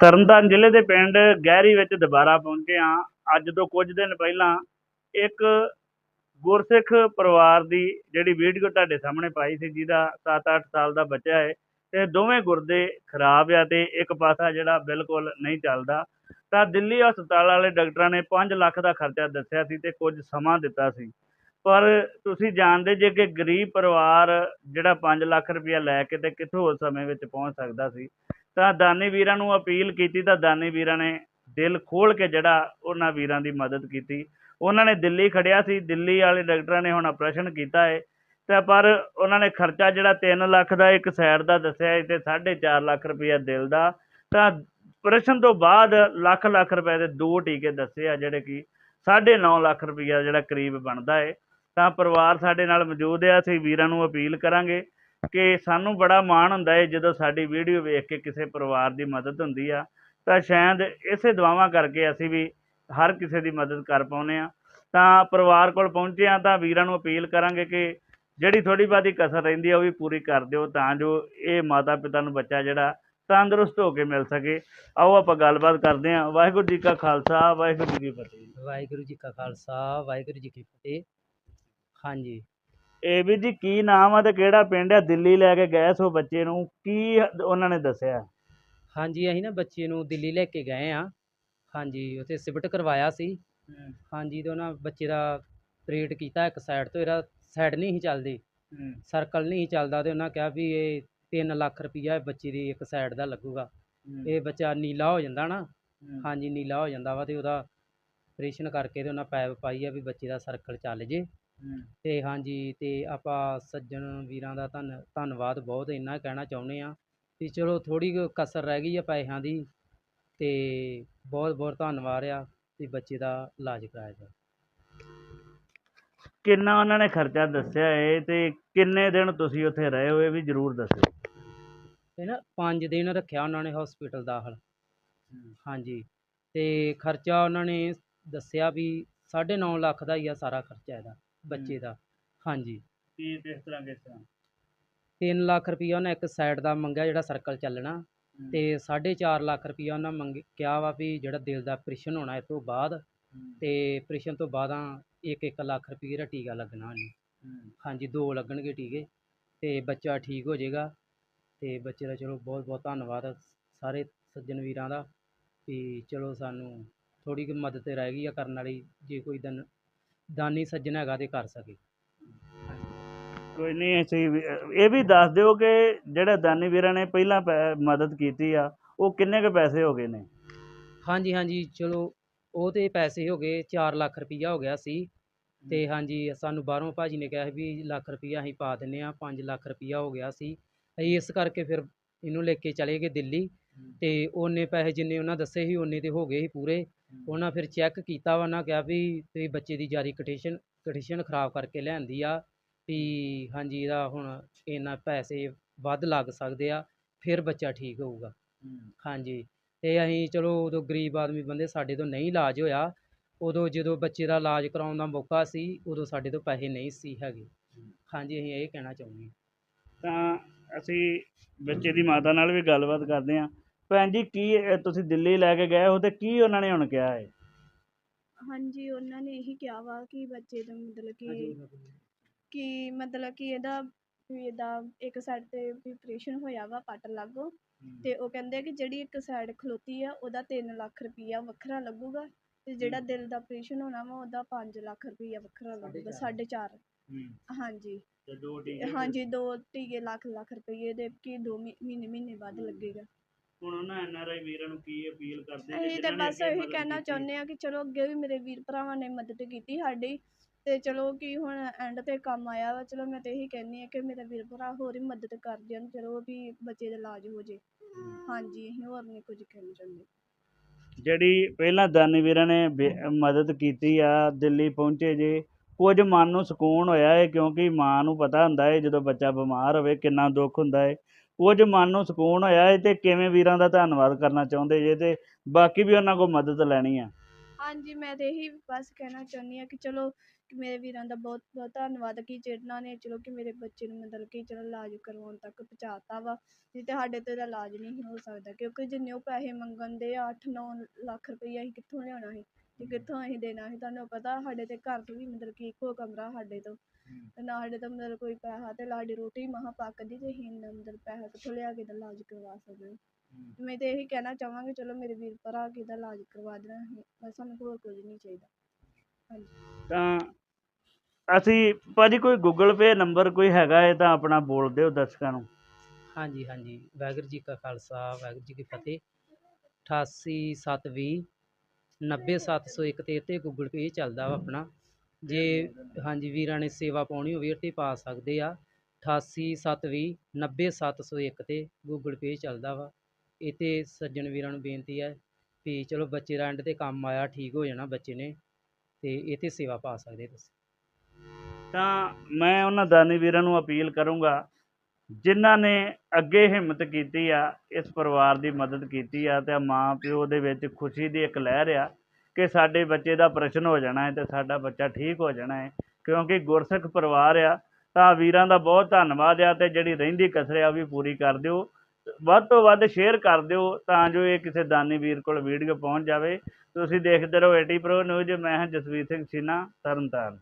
ਤਰਨਤਾਰਨ ਜ਼ਿਲ੍ਹੇ ਦੇ ਪਿੰਡ ਗਹਿਰੀ ਵਿੱਚ ਦੁਬਾਰਾ ਪਹੁੰਚੇ ਹਾਂ। ਅੱਜ ਤੋਂ ਕੁਝ ਦਿਨ ਪਹਿਲਾਂ ਇੱਕ ਗੁਰਸਿੱਖ ਪਰਿਵਾਰ ਦੀ ਜਿਹੜੀ ਵੀਡੀਓ ਤੁਹਾਡੇ ਸਾਹਮਣੇ ਪਾਈ ਸੀ, ਜਿਹਦਾ 7-8 ਸਾਲ ਦਾ ਬੱਚਾ ਹੈ, ਤੇ ਦੋਵੇਂ ਗੁਰਦੇ ਖਰਾਬ ਆ ਤੇ ਇੱਕ ਪਾਸਾ ਜਿਹੜਾ ਬਿਲਕੁਲ ਨਹੀਂ ਚੱਲਦਾ। ਤਾਂ ਦਿੱਲੀ ਹਸਪਤਾਲ ਵਾਲੇ ਡਾਕਟਰਾਂ ਨੇ 5 ਲੱਖ ਦਾ ਖਰਚਾ ਦੱਸਿਆ ਸੀ ਤੇ ਕੁਝ ਸਮਾਂ ਦਿੱਤਾ ਸੀ। ਪਰ ਤੁਸੀਂ ਜਾਣਦੇ ਜੇ ਕਿ ਗਰੀਬ ਪਰਿਵਾਰ ਜਿਹੜਾ 5 ਲੱਖ ਰੁਪਇਆ ਲੈ ਕੇ ਤੇ ਕਿੱਥੋਂ ਉਸ ਸਮੇਂ ਵਿੱਚ ਪਹੁੰਚ ਸਕਦਾ ਸੀ? ਤਾਂ ਦਾਨੀ ਵੀਰਾਂ ਨੂੰ ਅਪੀਲ ਕੀਤੀ, ਤਾਂ ਦਾਨੀ ਵੀਰਾਂ ਨੇ ਦਿਲ ਖੋਲ ਕੇ ਜਿਹੜਾ ਉਹਨਾਂ ਵੀਰਾਂ ਦੀ ਮਦਦ ਕੀਤੀ। ਉਹਨਾਂ ਨੇ ਦਿੱਲੀ ਖੜਿਆ ਸੀ, ਦਿੱਲੀ ਵਾਲੇ ਡਾਕਟਰਾਂ ਨੇ ਹੁਣ ਆਪਰੇਸ਼ਨ ਕੀਤਾ ਹੈ ਤਾਂ ਪਰ ਉਹਨਾਂ ਨੇ ਖਰਚਾ ਜਿਹੜਾ 3 ਲੱਖ ਦਾ, ਇੱਕ ਸਾਈਡ ਦਾ ਦੱਸਿਆ ਹੈ ਤੇ 4.5 ਲੱਖ ਰੁਪਇਆ ਦਿਲ ਦਾ। ਤਾਂ ਆਪਰੇਸ਼ਨ ਤੋਂ ਬਾਅਦ ਲੱਖ ਲੱਖ ਰੁਪਏ ਦੇ ਦੋ ਟੀਕੇ ਦੱਸੇ ਆ ਜਿਹੜੇ ਕਿ 9.5 ਲੱਖ ਰੁਪਇਆ ਜਿਹੜਾ ਕਰੀਬ ਬਣਦਾ ਹੈ ਤਾਂ ਪਰਿਵਾਰ ਸਾਡੇ ਨਾਲ ਮੌਜੂਦ ਹੈ ਅਸੀਂ ਵੀਰਾਂ ਨੂੰ ਅਪੀਲ ਕਰਾਂਗੇ। ਕਿ ਸਾਨੂੰ ਬੜਾ ਮਾਣ ਹੁੰਦਾ ਹੈ ਜਦੋਂ ਸਾਡੀ ਵੀਡੀਓ ਵੇਖ ਕੇ ਕਿਸੇ ਪਰਿਵਾਰ ਦੀ ਮਦਦ ਹੁੰਦੀ ਆ। ਤਾਂ ਸ਼ਾਇਦ ਇਸੇ ਦੁਆਵਾਂ ਕਰਕੇ ਅਸੀਂ ਵੀ ਹਰ ਕਿਸੇ ਦੀ ਮਦਦ ਕਰ ਪਾਉਂਦੇ ਆ। ਤਾਂ ਪਰਿਵਾਰ ਕੋਲ ਪਹੁੰਚੇ ਆ ਤਾਂ ਵੀਰਾਂ ਨੂੰ ਅਪੀਲ ਕਰਾਂਗੇ ਕਿ ਜਿਹੜੀ ਥੋੜੀ ਬਾਦੀ ਕਸਰ ਰਹਿੰਦੀ ਆ ਉਹ ਵੀ ਪੂਰੀ ਕਰ ਦਿਓ ਤਾਂ ਜੋ ਇਹ ਮਾਤਾ ਪਿਤਾ ਨੂੰ ਬੱਚਾ ਜਿਹੜਾ ਤੰਦਰੁਸਤ ਹੋ ਕੇ ਮਿਲ ਸਕੇ। ਆਓ ਆਪਾਂ ਗੱਲਬਾਤ ਕਰਦੇ ਹਾਂ ਵਾਹਿਗੁਰੂ ਜੀ ਕਾ ਖਾਲਸਾ, ਵਾਹਿਗੁਰੂ ਜੀ ਕੀ ਫਤਿਹ। ਵਾਹਿਗੁਰੂ ਜੀ ਕਾ ਖਾਲਸਾ, ਵਾਹਿਗੁਰੂ ਜੀ ਕੀ ਫਤਿਹ। ਹਾਂਜੀ। ਇਹ ਵੀ ਜੀ ਕੀ ਨਾਮ ਆ ਤੇ ਕਿਹੜਾ ਪਿੰਡ ਆ? ਦਿੱਲੀ ਲੈ ਕੇ ਗਏ ਸੋ ਬੱਚੇ ਨੂੰ। ਕੀ ਉਹਨਾਂ ਨੇ ਦੱਸਿਆ? ਹਾਂਜੀ ਅਸੀਂ ਨਾ ਬੱਚੇ ਨੂੰ ਦਿੱਲੀ ਲੈ ਕੇ ਗਏ ਆ। ਹਾਂਜੀ ਉੱਥੇ ਸਿਵਟ ਕਰਵਾਇਆ ਸੀ। ਹਾਂਜੀ ਤੇ ਉਹਨਾਂ ਬੱਚੇ ਦਾ ਆਪਰੇਟ ਕੀਤਾ ਇੱਕ ਸਾਈਡ ਤੋਂ ਇਹਦਾ ਸਾਈਡ ਨਹੀਂ ਸੀ ਚੱਲਦੀ। ਸਰਕਲ ਨਹੀਂ ਸੀ ਚੱਲਦਾ ਤੇ ਉਹਨਾਂ ਕਿਹਾ ਵੀ ਇਹ 3 ਲੱਖ ਰੁਪਈਆ ਬੱਚੇ ਦੀ ਇੱਕ ਸਾਈਡ ਦਾ ਲੱਗੂਗਾ। ਇਹ ਬੱਚਾ ਨੀਲਾ ਹੋ ਜਾਂਦਾ ਨਾ। ਹਾਂਜੀ ਨੀਲਾ ਹੋ ਜਾਂਦਾ ਵਾ ਤੇ ਉਹਦਾ ਆਪਰੇਸ਼ਨ ਕਰਕੇ ਤੇ ਉਹਨਾਂ ਪੈਪ ਪਾਈ ਆ ਵੀ ਬੱਚੇ ਦਾ ਸਰਕਲ ਚੱਲ ਜੇ। ਤੇ ਹਾਂਜੀ ਤੇ ਆਪਾਂ ਸੱਜਣ ਵੀਰਾਂ ਦਾ ਧੰਨ ਧੰਨਵਾਦ ਬਹੁਤ ਇੰਨਾ ਕਹਿਣਾ ਚਾਹੁੰਦੇ ਆ ਵੀ ਚਲੋ ਥੋੜੀ ਕਸਰ ਰਹਿ ਗਈ ਆ ਪੈਸਿਆਂ ਦੀ ਤੇ ਬਹੁਤ ਬਹੁਤ ਧੰਨਵਾਦ ਆ ਵੀ ਬੱਚੇ ਦਾ ਇਲਾਜ ਕਰਾਇਆ ਜਾਵੇ। ਕਿੰਨਾ ਉਹਨਾਂ ਨੇ ਖਰਚਾ ਦੱਸਿਆ ਏ ਤੇ ਕਿੰਨੇ ਦਿਨ ਤੁਸੀਂ ਉੱਥੇ ਰਹੇ ਹੋ ਇਹ ਵੀ ਜ਼ਰੂਰ ਦੱਸਿਓ। ਤੇ ਨਾ 5 ਦਿਨ ਰੱਖਿਆ ਉਹਨਾਂ ਨੇ ਹਸਪੀਟਲ ਦਾਖਲ। ਹਾਂਜੀ ਤੇ ਖਰਚਾ ਉਹਨਾਂ ਨੇ ਦੱਸਿਆ ਵੀ 9.5 ਲੱਖ ਦਾ ਹੀ ਆ ਸਾਰਾ ਖਰਚਾ ਇਹਦਾ। ਬੱਚੇ ਦਾ। ਹਾਂਜੀ। ਕੀ ਕਿਸ ਤਰ੍ਹਾਂ ਕਿਸ ਤਰ੍ਹਾਂ? 3 ਲੱਖ ਰੁਪਈਆ ਉਹਨਾਂ ਇੱਕ ਸਾਈਡ ਦਾ ਮੰਗਿਆ ਜਿਹੜਾ ਸਰਕਲ ਚੱਲਣਾ ਤੇ 4.5 ਲੱਖ ਰੁਪਈਆ ਉਹਨਾਂ ਮੰਗ ਕਿਹਾ ਵਾ ਵੀ ਜਿਹੜਾ ਦਿਲ ਦਾ ਆਪਰੇਸ਼ਨ ਹੋਣਾ ਇਸ ਤੋਂ ਬਾਅਦ ਤੇ ਆਪਰੇਸ਼ਨ ਤੋਂ ਬਾਅਦਾਂ ਇੱਕ ਇੱਕ ਲੱਖ ਰੁਪਈਏ ਦਾ ਟੀਕਾ ਲੱਗਣਾ ਉਹਨੂੰ। ਹਾਂਜੀ ਦੋ ਲੱਗਣਗੇ ਟੀਕੇ ਤੇ ਬੱਚਾ ਠੀਕ ਹੋ ਜਾਏਗਾ ਤੇ ਬੱਚੇ ਦਾ ਚਲੋ ਬਹੁਤ ਬਹੁਤ ਧੰਨਵਾਦ ਸਾਰੇ ਸੱਜਣ ਵੀਰਾਂ ਦਾ ਵੀ ਚਲੋ ਸਾਨੂੰ ਥੋੜੀ ਕੁ ਮਦਦ ਰਹਿ ਗਈ ਆ ਕਰਨ ਵਾਲੀ। ਜੇ ਕੋਈ ਦਨ ਦਾਨੀ ਸੱਜਣ ਹੈਗਾ ਤੇ ਕਰ ਸਕੇ। ਕੋਈ ਨਹੀਂ ਅਸੀਂ ਵੀ- ਇਹ ਵੀ ਦੱਸ ਦਿਓ ਕਿ ਜਿਹੜੇ ਦਾਨੀ ਵੀਰਾਂ ਨੇ ਪਹਿਲਾਂ ਪੈ- ਮਦਦ ਕੀਤੀ ਆ ਉਹ ਕਿੰਨੇ ਕੁ ਪੈਸੇ ਹੋ ਗਏ ਨੇ? ਹਾਂਜੀ ਹਾਂਜੀ ਚਲੋ ਉਹ ਤੇ ਪੈਸੇ ਹੋ ਗਏ 4 ਲੱਖ ਰੁਪਈਆ ਹੋ ਗਿਆ ਸੀ। ਤੇ ਹਾਂਜੀ ਸਾਨੂੰ ਬਾਹਰੋਂ ਭਾਜੀ ਨੇ ਕਿਹਾ ਸੀ ਵੀ ਲੱਖ ਰੁਪਈਆ ਅਸੀਂ ਪਾ ਦਿੰਨੇ ਆ 5 ਲੱਖ ਰੁਪਈਆ ਹੋ ਗਿਆ ਸੀ। ਅਸੀਂ ਇਸ ਕਰਕੇ ਫਿਰ ਇਹਨੂੰ ਲੈ ਕੇ ਚਲੇ ਗਏ ਦਿੱਲੀ। ਤੇ ਉਹਨੇ ਪੈਸੇ ਜਿੰਨੇ ਉਹਨਾਂ ਦੱਸੇ ਸੀ ਉਹਨੇ ਤੇ ਹੋ ਗਏ ਸੀ ਪੂਰੇ। ਉਹਨਾਂ ਫਿਰ ਚੈੱਕ ਕੀਤਾ ਵਾ ਉਹਨਾਂ ਕਿਹਾ ਵੀ ਤੁਸੀਂ ਬੱਚੇ ਦੀ ਜਾਰੀ ਕੰਡੀਸ਼ਨ ਕੰਡੀਸ਼ਨ ਖਰਾਬ ਕਰਕੇ ਲਿਆਂਦੀ ਆ ਵੀ ਹਾਂਜੀ ਇਹਦਾ ਹੁਣ ਇੰਨਾ ਪੈਸੇ ਵੱਧ ਲੱਗ ਸਕਦੇ ਆ ਫਿਰ ਬੱਚਾ ਠੀਕ ਹੋਊਗਾ। ਹਾਂਜੀ ਤੇ ਅਸੀਂ ਚਲੋ ਉਦੋਂ ਗਰੀਬ ਆਦਮੀ ਬੰਦੇ ਸਾਡੇ ਤੋਂ ਨਹੀਂ ਇਲਾਜ ਹੋਇਆ ਉਦੋਂ ਜਦੋਂ ਬੱਚੇ ਦਾ ਇਲਾਜ ਕਰਾਉਣ ਦਾ ਮੌਕਾ ਸੀ ਉਦੋਂ ਸਾਡੇ ਤੋਂ ਪੈਸੇ ਨਹੀਂ ਸੀ ਹੈਗੇ। ਹਾਂਜੀ ਅਸੀਂ ਇਹ ਕਹਿਣਾ ਚਾਹੁੰਦੇ ਹਾਂ। ਤਾਂ ਅਸੀਂ ਬੱਚੇ ਦੀ ਮਾਤਾ ਨਾਲ ਵੀ ਗੱਲਬਾਤ ਕਰਦੇ ਹਾਂ। ਭੈਣ ਜੀ ਕੀ ਇਹ ਤੁਸੀਂ ਦਿੱਲੀ ਲੈ ਕੇ ਗਏ ਹੋ ਤੇ ਕੀ ਉਹਨਾਂ ਨੇ ਹੁਣ ਕਿਹਾ ਹੈ ਹਾਂਜੀ ਉਹਨਾਂ ਨੇ ਇਹੀ ਕਿਹਾ ਵਾ ਕਿ ਬੱਚੇ ਦਾ ਮਤਲਬ ਕਿ ਕਿ ਮਤਲਬ ਕਿ ਇਹਦਾ ਵੀ ਇਹਦਾ ਇੱਕ ਸਾਈਡ ਤੇ ਵੀ ਆਪਰੇਸ਼ਨ ਹੋਇਆ ਵਾ ਪੱਟ ਲਾਗੋ ਤੇ ਉਹ ਕਹਿੰਦੇ ਕਿ ਜਿਹੜੀ ਇੱਕ ਸਾਈਡ ਖਲੋਤੀ ਆ ਉਹਦਾ 3 ਲੱਖ ਰੁਪਈਆ ਵੱਖਰਾ ਲੱਗੂਗਾ ਤੇ ਜਿਹੜਾ ਦਿਲ ਦਾ ਆਪਰੇਸ਼ਨ ਹੋਣਾ ਵਾ ਉਹਦਾ 5 ਲੱਖ ਰੁਪਈਆ ਵੱਖਰਾ ਲੱਗੂਗਾ ਸਾਢੇ 4.5 ਹਾਂਜੀ। ਤੇ ਦੋ ਟੀਕੇ ਹਾਂਜੀ ਦੋ। ਟੀਕੇ ਲੱਖ ਲੱਖ ਰੁਪਈਏ ਦੇ ਕਿ ਦੋ ਮਹੀ- ਮਹੀਨੇ ਮਹੀਨੇ ਬਾਅਦ ਲੱਗੇਗਾ। ਹੁਣ ਉਹਨਾਂ ਐਨਆਰਆਈ ਵੀਰਾਂ ਨੂੰ ਕੀ ਅਪੀਲ ਕਰਦੇ ਅਸੀਂ ਤਾਂ ਬਸ ਇਹੀ ਕਹਿਣਾ ਚਾਹੁੰਦੇ ਆ ਕਿ ਚਲੋ ਅੱਗੇ ਵੀ ਮੇਰੇ ਵੀਰ ਭਰਾਵਾਂ ਨੇ ਮਦਦ ਕੀਤੀ ਸਾਡੀ ਤੇ ਚਲੋ ਕਿ ਹੁਣ ਐਂਡ ਤੇ ਕੰਮ ਆਇਆ ਵਾ ਚਲੋ ਮੈਂ ਤਾਂ ਇਹੀ ਕਹਿੰਦੀ ਆ ਕਿ ਮੇਰੇ ਵੀਰ ਭਰਾ ਹੋਰ ਹੀ ਮਦਦ ਕਰ ਦੇਣ ਚਲੋ ਵੀ ਬੱਚੇ ਦਾ ਇਲਾਜ ਹੋ ਜੇ। ਹਾਂਜੀ ਅਸੀਂ ਹੋਰ ਨਹੀਂ ਕੁਝ ਕਹਿਣਾ ਚਾਹੁੰਦੇ। ਜਿਹੜੀ ਪਹਿਲਾਂ ਦਾਨੀ ਵੀਰਾਂ ਨੇ ਬੇ- ਮਦਦ ਕੀਤੀ ਆ ਦਿੱਲੀ ਪਹੁੰਚੇ ਜੇ ਕੁਝ ਮਨ ਨੂੰ ਸਕੂਨ ਹੋਇਆ ਹੈ ਕਿਉਂਕਿ ਮਾਂ ਨੂੰ ਪਤਾ ਹੁੰਦਾ ਹੈ ਜਦੋਂ ਬੱਚਾ ਬਿਮਾਰ ਹੋਵੇ ਕਿੰਨਾ ਦੁੱਖ ਹੁੰਦਾ ਹੈ ਕੁਝ ਮਨ ਨੂੰ ਸਕੂਨ ਹੋਇਆ ਹੈ ਤੇ ਕਿਵੇਂ ਵੀਰਾਂ ਦਾ ਧੰਨਵਾਦ ਕਰਨਾ ਚਾਹੁੰਦੇ ਜੇ ਤੇ ਬਾਕੀ ਵੀ ਉਹਨਾਂ ਕੋਲ ਮਦਦ ਲੈਣੀ ਆ? ਹਾਂਜੀ, ਮੈਂ ਤਾਂ ਇਹੀ ਬਸ ਕਹਿਣਾ ਚਾਹੁੰਦੀ ਆ ਕਿ ਚਲੋ ਕਿ ਮੇਰੇ ਵੀਰਾਂ ਦਾ ਬਹੁਤ ਬਹੁਤ ਧੰਨਵਾਦ ਕਿ ਜਿਨ੍ਹਾਂ ਨੇ ਚਲੋ ਕਿ ਮੇਰੇ ਬੱਚੇ ਨੂੰ ਮਤਲਬ ਕਿ ਚਲੋ ਇਲਾਜ ਕਰਵਾਉਣ ਤੱਕ ਪਹੁੰਚਾਤਾ ਵਾ, ਨਹੀਂ ਤੇ ਸਾਡੇ ਤੋਂ ਇਹਦਾ ਇਲਾਜ ਨਹੀਂ ਸੀ ਹੋ ਸਕਦਾ ਕਿਉਂਕਿ ਜਿੰਨੇ ਉਹ ਪੈਸੇ ਮੰਗਣ ਦੇ ਆ 8-9 ਲੱਖ ਰੁਪਈਆ ਅਸੀਂ ਕਿੱਥੋਂ ਲਿਆਉਣਾ ਸੀ, ਤੇ ਕਿੱਥੋਂ ਅਸੀਂ ਦੇਣਾ ਸੀ, ਤੁਹਾਨੂੰ ਪਤਾ ਸਾਡੇ ਤੇ ਘਰ 'ਚ ਵੀ ਮਤਲਬ ਕਿ ਇੱਕੋ ਕਮਰਾ ਸਾਡੇ ਤੋਂ। ਤੇ ਨਾ ਸਾਡੇ ਤੋਂ ਮਤਲਬ ਕੋਈ ਪੈਸਾ ਤੇ ਸਾਡੀ ਰੋਟੀ ਮਸਾਂ ਪੱਕਦੀ ਤੇ ਅਸੀਂ ਇੰਨਾ ਮਤਲਬ ਪੈਸਾ ਕਿੱਥੋਂ ਲਿਆ ਕੇ ਇਹਦਾ ਇਲਾਜ ਕਰਵਾ ਸਕਦੇ ਹਾਂ। ਮੈਂ ਤੇ ਇਹੀ ਕਹਿਣਾ ਚਾਹਾਂਗੀ ਚਲੋ ਮੇਰੇ ਵੀਰ ਭਰਾ ਕਿ ਇਹਦਾ ਇਲਾਜ ਕਰਵਾ ਦੇਣਾ ਅਸੀਂ ਬਸ ਸਾਨੂੰ ਹੋਰ ਕੁਝ ਨਹੀਂ ਚਾਹੀਦਾ। ਤਾਂ ਅਸੀਂ ਭਾਜੀ ਕੋਈ ਗੂਗਲ ਪੇ ਨੰਬਰ ਕੋਈ ਹੈਗਾ ਇਹ ਤਾਂ ਆਪਣਾ ਬੋਲ ਦਿਓ ਦਰਸ਼ਕਾਂ ਨੂੰ। ਹਾਂਜੀ ਹਾਂਜੀ। ਵਾਹਿਗੁਰੂ ਜੀ ਕਾ ਖਾਲਸਾ ਵਾਹਿਗੁਰੂ ਜੀ ਕੀ ਫਤਿਹ। 88720 90701 ਤੇ ਤੇ ਗੂਗਲ ਪੇ ਚੱਲਦਾ ਵਾ ਆਪਣਾ। ਜੇ ਹਾਂਜੀ, ਵੀਰਾਂ ਨੇ ਸੇਵਾ ਪਾਉਣੀ ਹੋਵੇ ਇਹ ਤੇ ਪਾ ਸਕਦੇ ਆ। 88720 90701 ਤੇ ਗੂਗਲ ਪੇ ਚੱਲਦਾ ਵਾ। ਇਹ ਤੇ ਸੱਜਣ ਵੀਰਾਂ ਨੂੰ ਬੇਨਤੀ ਹੈ ਵੀ ਚਲੋ ਬੱਚੇ ਦਾ ਐਂਡ ਤੇ ਕੰਮ ਆਇਆ, ਠੀਕ ਹੋ ਜਾਣਾ ਬੱਚੇ ਨੇ ਤੇ ਇਹ ਤੇ ਸੇਵਾ ਪਾ ਸਕਦੇ ਤੁਸੀਂ। ਤਾਂ ਮੈਂ ਉਹਨਾਂ ਦਾਨੀ ਵੀਰਾਂ ਨੂੰ ਅਪੀਲ ਕਰੂੰਗਾ, ਜਿਨ੍ਹਾਂ ਨੇ ਅੱਗੇ ਹਿੰਮਤ ਕੀਤੀ ਆ, ਇਸ ਪਰਿਵਾਰ ਦੀ ਮਦਦ ਕੀਤੀ ਆ ਤੇ ਮਾਂ ਪਿਓ ਦੇ ਵਿੱਚ ਖੁਸ਼ੀ ਦੀ ਇੱਕ ਲਹਿਰ ਆ ਕਿ ਸਾਡੇ ਬੱਚੇ ਦਾ ਪ੍ਰਸ਼ਨ ਹੋ ਜਾਣਾ ਹੈ ਤੇ ਸਾਡਾ ਬੱਚਾ ਠੀਕ ਹੋ ਜਾਣਾ ਹੈ, ਕਿਉਂਕਿ ਗੁਰਸਿੱਖ ਪਰਿਵਾਰ ਆ, ਤਾਂ ਵੀਰਾਂ ਦਾ ਬਹੁਤ ਧੰਨਵਾਦ ਆ ਤੇ ਜਿਹੜੀ ਰਹਿੰਦੀ ਕਸਰ ਆ ਉਹ ਵੀ ਪੂਰੀ ਕਰ ਦਿਓ। ਵੱਧ ਤੋਂ ਵੱਧ ਸ਼ੇਅਰ ਕਰ ਦਿਓ ਤਾਂ ਜੋ ਇਹ ਕਿਸੇ ਦਾਨੀ ਵੀਰ ਕੋਲ ਵੀਡੀਓ ਪਹੁੰਚ ਜਾਵੇ। ਤੁਸੀਂ ਦੇਖਦੇ ਰਹੋ ਏਟੀ ਪ੍ਰੋ ਨਿਊਜ਼ ਮੈਂ ਹਾਂ ਜਸਵੀਰ ਸਿੰਘ ਛੀਨਾ ਤਰਨਤਾਰਨ।